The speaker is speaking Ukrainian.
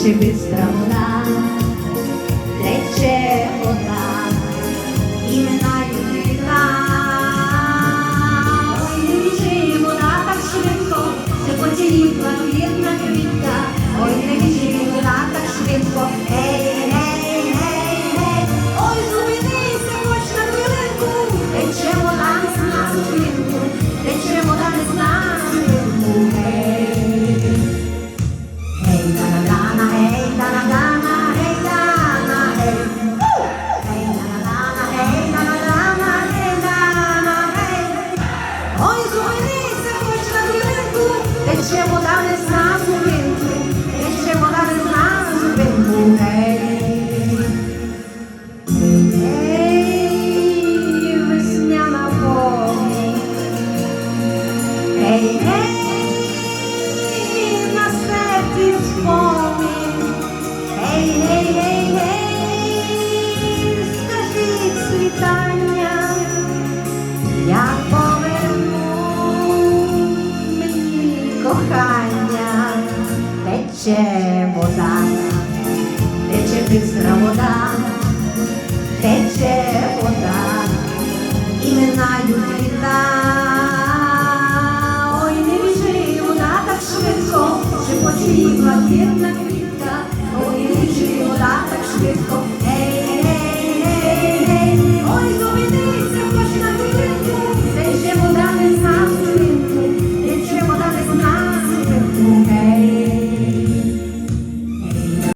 тече вода, тече бистра вода, тече тече вода не зна зупинку, тече вода не зна зупинку, гей. Гей, весняна повінь, гей, гей, на серці спомін, гей, гей, гей, гей, скажіть світання, я кохання, тече вода, тече бистра вода, тече вода, і минають літа. Ой, не біжи, вода так швидко, шепоче її блакитна